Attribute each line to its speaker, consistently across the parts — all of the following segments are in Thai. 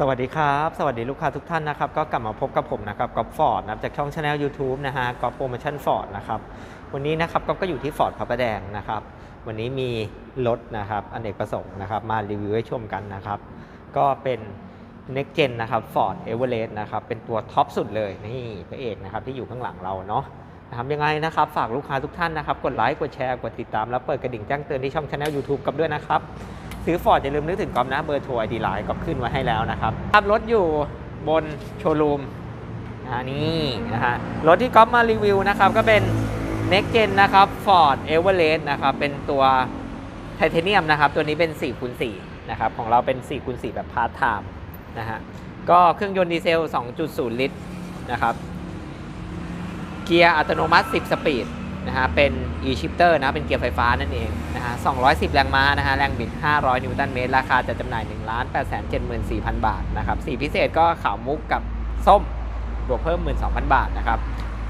Speaker 1: สวัสดีครับ สวัสดีลูกค้าทุกท่านนะครับ ก็กลับมาพบกับผมนะครับกอล์ฟฟอร์ดนะจากช่องช anel YouTube นะฮะกอล์ฟโปรโมชั่นฟอร์ดนะครับ วันนี้นะครับก็ก็อยู่ที่ฟอร์ดพระประแดงนะครับ วันนี้มีรถนะครับอเนกประสงค์นะครับ มารีวิวให้ชมกันนะครับ ก็เป็น Next Gen นะครับ Ford Everest นะครับ เป็นตัวท็อปสุดเลยนี่พระเอกนะครับที่อยู่ข้างหลังเราเนาะนะครับยังไงนะครับ ฝากลูกค้าทุกท่านนะครับ กดไลค์กดแชร์กดติดตาม แล้วเปิดกระดิ่งแจ้งเตือนที่ช่องช anel YouTube กับด้วยนะครับ ซื้อฟอร์ดอย่าลืมนึกถึงกอล์ฟนะเบอร์โทรไอดีไลน์ก็ขึ้นไว้ให้แล้วนะครับขับรถอยู่บนโชว์รูมนะนี่นะฮะรถที่ก๊อฟมารีวิวนะครับ ก็เป็น Next Gen นะครับ Ford Everest นะครับ เป็นตัวไทเทเนียมนะครับ ตัวนี้เป็น4คูณ4นะครับ ของเราเป็น4คูณ4แบบพาร์ทไทม์นะฮะก็เครื่องยนต์ดีเซล 2.0 ลิตรนะครับ เกียร์อัตโนมัติ 10 สปีด นะฮะเป็น e-shifter นะเป็นเกียร์ไฟฟ้านั่นเองนะฮะ210 แรงม้านะฮะแรงบิด 500 นิวตันเมตร ราคาจะจำหน่าย 1 8 7 4 0 0 0 บาทนะครับสีพิเศษก็ขาวมุกกับส้มบวกเพิ่ม 12,000 บาทนะครับ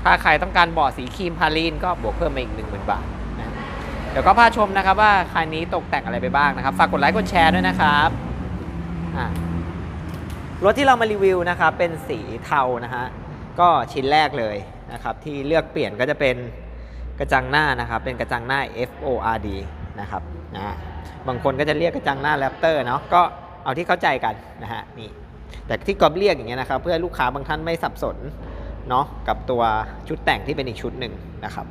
Speaker 1: ถ้าใครต้องการเบาะสีครีมพาลีนก็บวกเพิ่มมาอีก 10,000 บาทนะเดี๋ยวก็พาชมนะครับว่าคันนี้ตกแต่งอะไรไปบ้างนะครับฝากกดไลค์กดแชร์ด้วยนะครับรถที่เรามารีวิวนะครับเป็นสีเทานะฮะก็ชิ้นแรกเลยนะครับที่เลือกเปลี่ยนก็จะเป็น กระจังหน้านะครับ เป็นกระจังหน้า FORD นะครับนะบางคนก็จะเรียกกระจังหน้าแรปเตอร์เนาะก็เอาที่เข้าใจกันนะฮะนี่แต่ที่กอบเรียกอย่างเงี้ยนะครับ เพื่อลูกค้าบางท่านไม่สับสนเนาะกับตัวชุดแต่งที่เป็นอีกชุดหนึ่งนะครับ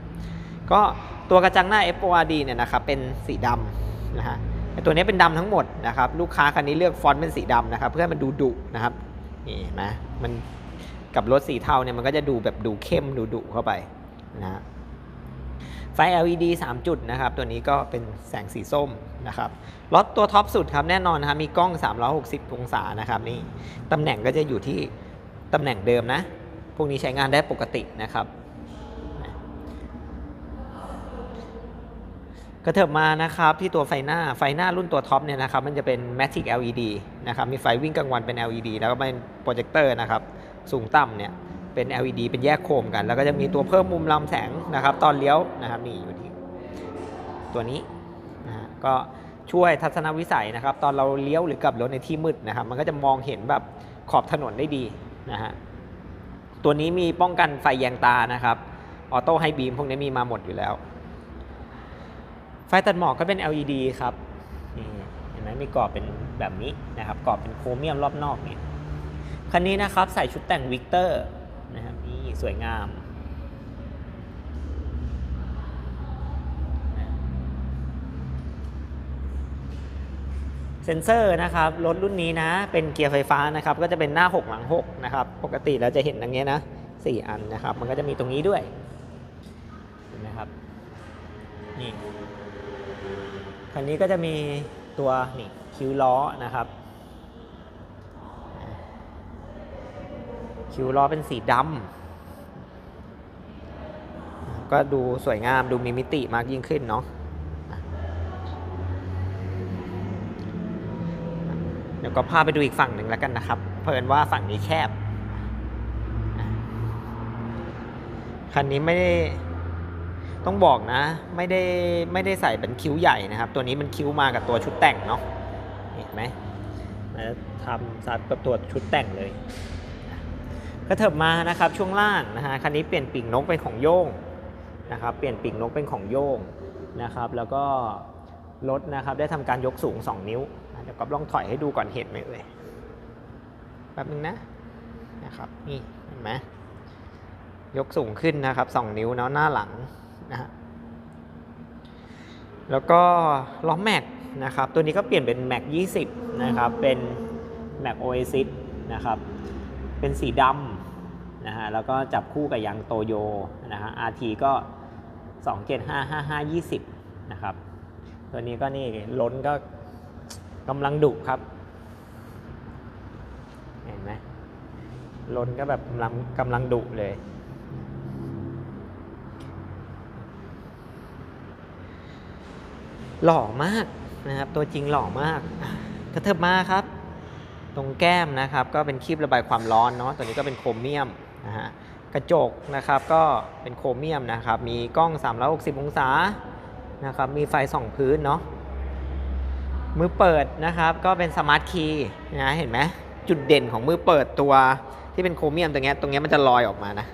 Speaker 1: ก็ตัวกระจังหน้า FORD เนี่ยนะครับเป็นสีดำนะฮะตัวนี้เป็นดำทั้งหมดนะครับลูกค้าคันนี้เลือกฟอนต์เป็นสีดำนะครับ เพื่อมันดูดุนะครับนี่นไหมมันกับรถสีเทาเนี่ยมันก็จะดูแบบดูเข้มดูดุเข้าไปนะฮะ ไฟ LED 3 จุดนะครับ ตัวนี้ก็เป็นแสงสีส้มนะครับรถตัวท็อปสุดครับแน่นอนนะครับมีกล้อง 360 องศานะครับนี่ตำแหน่งก็จะอยู่ที่ตำแหน่งเดิมนะ พวกนี้ใช้งานได้ปกตินะครับ กระเถิบมานะครับที่ตัวไฟหน้าไฟหน้ารุ่นตัวท็อปเนี่ยนะครับมันจะเป็น Matic LED นะครับมีไฟวิ่งกลางวันเป็น LED แล้วก็เป็นโปรเจคเตอร์นะครับสูงต่ำเนี่ย เป็น LED เป็นแยกโคมกัน แล้วก็จะมีตัวเพิ่มมุมลำแสงนะครับ ตอนเลี้ยวนะครับนี่อยู่ที่ตัวนี้นะฮะก็ช่วยทัศนวิสัยนะครับ ตอนเราเลี้ยวหรือกลับรถในที่มืดนะครับ มันก็จะมองเห็นแบบขอบถนนได้ดีนะฮะตัวนี้มีป้องกันไฟแยงตานะครับออโต้ไฮบีมพวกนี้มีมาหมดอยู่แล้ว ไฟตัดหมอกก็เป็น LED ครับนี่เห็นไหมมีกรอบเป็นแบบนี้นะครับกรอบเป็นโครเมียมรอบนอกเนี่ยคันนี้นะครับใส่ชุดแต่งวิกเตอร์ สวยงาม เซนเซอร์นะครับ รถรุ่นนี้นะ เป็นเกียร์ไฟฟ้านะครับ ก็จะเป็นหน้า 6 หลัง 6 นะครับ ปกติเราจะเห็นอย่างเงี้ยนะ 4 อันนะครับ มันก็จะมีตรงนี้ด้วยเห็นไหมครับ นี่คันนี้ก็จะมีตัวนี่คิ้วล้อนะครับคิ้วล้อเป็นสีดำ ก็ดูสวยงามดูมีมิติมากยิ่งขึ้นเนาะเดี๋ยวก็พาไปดูอีกฝั่งหนึ่งแล้วกันนะครับ เพลินว่าฝั่งนี้แคบคันนี้ไม่ได้ต้องบอกนะ ไม่ได้ไม่ได้ใส่เป็นคิ้วใหญ่นะครับ ตัวนี้มันคิ้วมากับตัวชุดแต่งเนาะเห็นไหมแล้วทำซัดกับตัวชุดแต่งเลยก็เถิบมานะครับช่วงล่างนะฮะคันนี้เปลี่ยนปีกนกเป็นของโย่ง นะครับเปลี่ยนปีกนกเป็นของโย่งนะครับ แล้วก็รถนะครับได้ทำการยกสูง 2 นิ้วเดี๋ยวก็ลองถอยให้ดูก่อนเห็นไหมเอ่ยแป๊บนึงนะนะครับนี่เห็นไหมยกสูงขึ้นนะครับ 2 นิ้วเนาะหน้าหลังนะฮะแล้วก็ล้อแม็กนะครับตัวนี้ก็เปลี่ยนเป็นแม็ก20นะครับเป็นแม็กโอเอซิสนะครับเป็นสีดำ นะฮะแล้วก็จับคู่กับยางโตโยนะฮะ RT ก็ 2755520 นะครับ ตัวนี้ก็นี่ล้นก็กำลังดุครับ เห็นไหมล้นก็แบบกำลังกำลังดุเลยหล่อมากนะครับ ตัวจริงหล่อมากกระเถิบมาครับ ตรงแก้มนะครับ ก็เป็นคลิประบายความร้อนเนาะตัวนี้ก็เป็นโครเมียม นะฮะกระจกนะครับก็เป็นโครเมียมนะครับ มีกล้อง 360 องศานะครับ มีไฟส่องพื้นเนาะมือเปิดนะครับก็เป็นสมาร์ทคีย์นะเห็นไหมจุดเด่นของมือเปิดตัวที่เป็นโครเมียมตรงนี้ตรงนี้มันจะลอยออกมานะ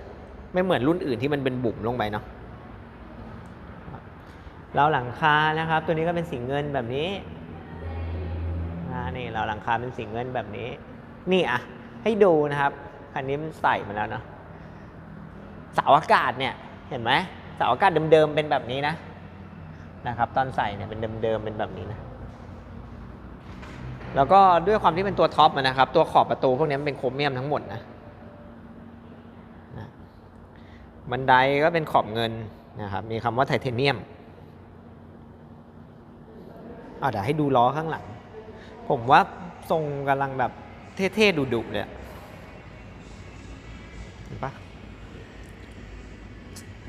Speaker 1: ไม่เหมือนรุ่นอื่นที่มันเป็นบุ๋มลงไปเนาะเราหลังคานะครับ ตัวนี้ก็เป็นสีเงินแบบนี้นี่เราหลังคาเป็นสีเงินแบบนี้ นี่อะให้ดูนะครับ คันนี้มันใส่มาแล้วเนาะเสาอากาศเนี่ยเห็นไหมเสาอากาศเดิมๆเป็นแบบนี้นะนะครับ ตอนใส่เนี่ยเป็นเดิมๆเป็นแบบนี้นะแล้วก็ด้วยความที่เป็นตัวท็อปนะครับ ตัวขอบประตูพวกนี้มันเป็นโครเมียมทั้งหมดนะนะบันไดก็เป็นขอบเงินนะครับ มีคำว่าไทเทเนียมเอาเดี๋ยวให้ดูล้อข้างหลัง ผมว่าทรงกำลังแบบเท่ๆดุๆเลย เห็นปะ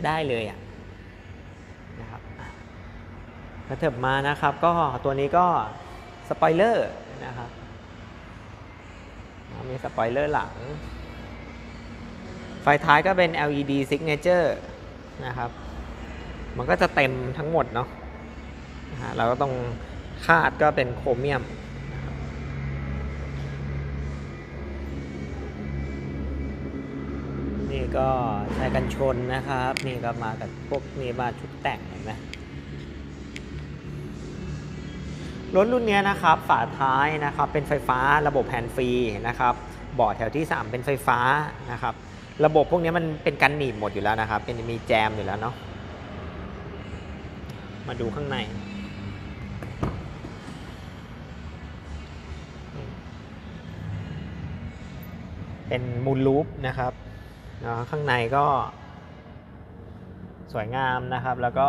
Speaker 1: ได้เลยอะนะครับอะกระเถิบมานะครับ ก็ตัวนี้ก็สปอยเลอร์นะครับมีสปอยเลอร์หลัง ไฟท้ายก็เป็น LED signature นะครับ มันก็จะเต็มทั้งหมดเนาะนะฮะเราก็ต้องคาดก็เป็นโครเมียม ก็ใช้กันชนนะครับ นี่ก็มากับพวกนี้มาชุดแต่งเห็นไหมรถรุ่นนี้นะครับฝาท้ายนะครับเป็นไฟฟ้าระบบแฮนด์ฟรีนะครับเบาะแถวที่ 3 เป็นไฟฟ้านะครับ ระบบพวกนี้มันเป็นกันหนีบหมดอยู่แล้วนะครับ เป็นมีแจมอยู่แล้วเนาะมาดูข้างใน เป็นมูลลูปนะครับ เนาะข้างในก็ สวยงามนะครับ แล้วก็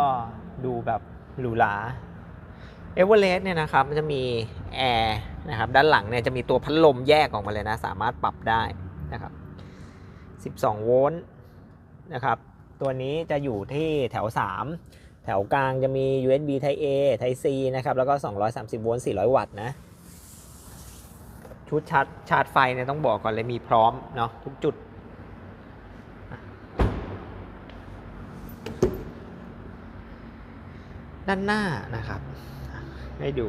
Speaker 1: ดูแบบหรูหราเอเวอเรสต์เนี่ยนะครับมันจะมีแอร์นะครับด้านหลังเนี่ยจะมีตัวพัดลมแยกออกมาเลยนะ สามารถปรับได้นะครับ 12 โวลต์นะครับ ตัวนี้จะอยู่ที่แถว 3 แถวกลางจะมี USB Type A Type C นะครับ แล้วก็ 230 โวลต์ 400 วัตต์นะ ชุดชาร์จชาร์จไฟเนี่ยต้องบอกก่อนเลยมีพร้อมเนาะทุกจุด ด้านหน้านะครับ ให้ดู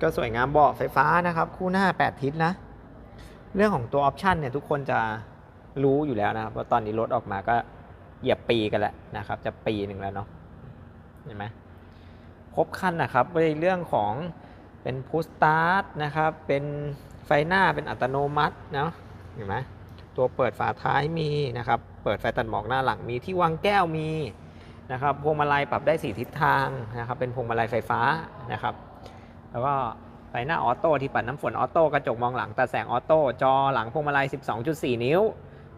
Speaker 1: ก็สวยงามเบาะไฟฟ้านะครับ คู่หน้า 8 ทิศนะ เรื่องของตัวออปชันเนี่ยทุกคนจะรู้อยู่แล้วนะครับว่าตอนนี้รถออกมาก็เหยียบปีกันแล้วนะครับ จะปีหนึ่งแล้วเนาะเห็นไหมครบคันนะครับในเรื่องของเป็นพุสตาร์ทนะครับ เป็นไฟหน้าเป็นอัตโนมัติเนาะเห็นไหมตัวเปิดฝาท้ายมีนะครับ เปิดไฟตัดหมอกหน้าหลังมีที่วางแก้วมี นะครับพวงมาลัยปรับได้ 4 ทิศทางนะครับเป็นพวงมาลัยไฟฟ้านะครับแล้วก็ไฟหน้าออโต้ที่ปัดน้ำฝนออโต้กระจกมองหลังตัดแสงออโต้จอหลังพวงมาลัย 12.4 นิ้ว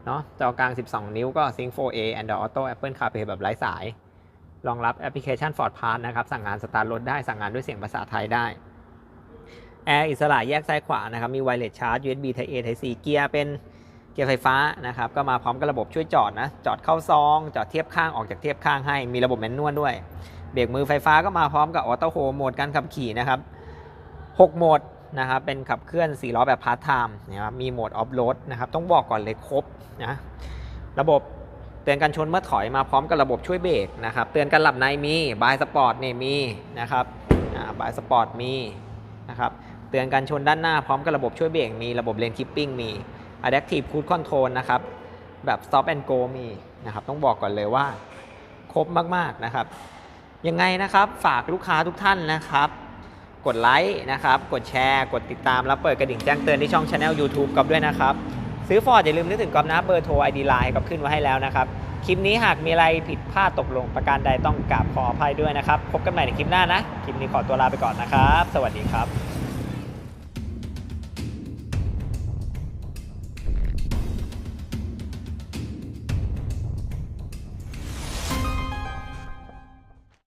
Speaker 1: เนาะจอกลาง 12 นิ้วก็ Sync 4A Android Auto Apple CarPlay แบบไร้สาย รองรับแอปพลิเคชัน Ford Pass นะครับสั่งงานสตาร์ทรถได้สั่งงานด้วยเสียงภาษาไทยได้แอร์อิสระแยกซ้ายขวานะครับมีไวเลสชาร์จ USB Type A Type C เกียร์เป็น กียร์ไฟฟ้านะครับก็มาพร้อมกับระบบช่วยจอดนะจอดเข้าซอง จอดเทียบข้างออกจากเทียบข้างให้มีระบบแมนนวลด้วย เบรกมือไฟฟ้าก็มาพร้อมกับออโต้โฮมโหมดการขับขี่นะครับ6โหมดนะครับเป็นขับเคลื่อน 4 ล้อแบบพาร์ทไทม์นะครับมีโหมดออฟโรดนะครับต้องบอกก่อนเลยครบนะระบบเตือนการชนเมื่อถอยมาพร้อมกับระบบช่วยเบรกนะครับเตือนการหลับในมีบายสปอร์ตเนี่ยมีนะครับบายสปอร์ตมีนะครับเตือนการชนด้านหน้าพร้อมกับระบบช่วยเบรกมีระบบเลนคิปปิ้งมี Adaptive Cruise Control นะครับ แบบ Stop and Go มีนะครับ ต้องบอกก่อนเลยว่า ครบมากๆนะครับ ยังไงนะครับฝากลูกค้าทุกท่านนะครับ กดไลค์นะครับ กดแชร์ กดติดตาม แล้วเปิดกระดิ่งแจ้งเตือนที่ช่อง Channel YouTube กับด้วยนะครับ ซื้อฟอร์ดอย่าลืมนึกถึงกอบนะเบอร์โทร ID Line กับขึ้นไว้ให้แล้วนะครับ คลิปนี้หากมีอะไรผิดพลาดตกลงประการใดต้องกราบขออภัยด้วยนะครับ พบกันใหม่ในคลิปหน้านะ คลิปนี้ขอตัวลาไปก่อนนะครับ สวัสดีครับ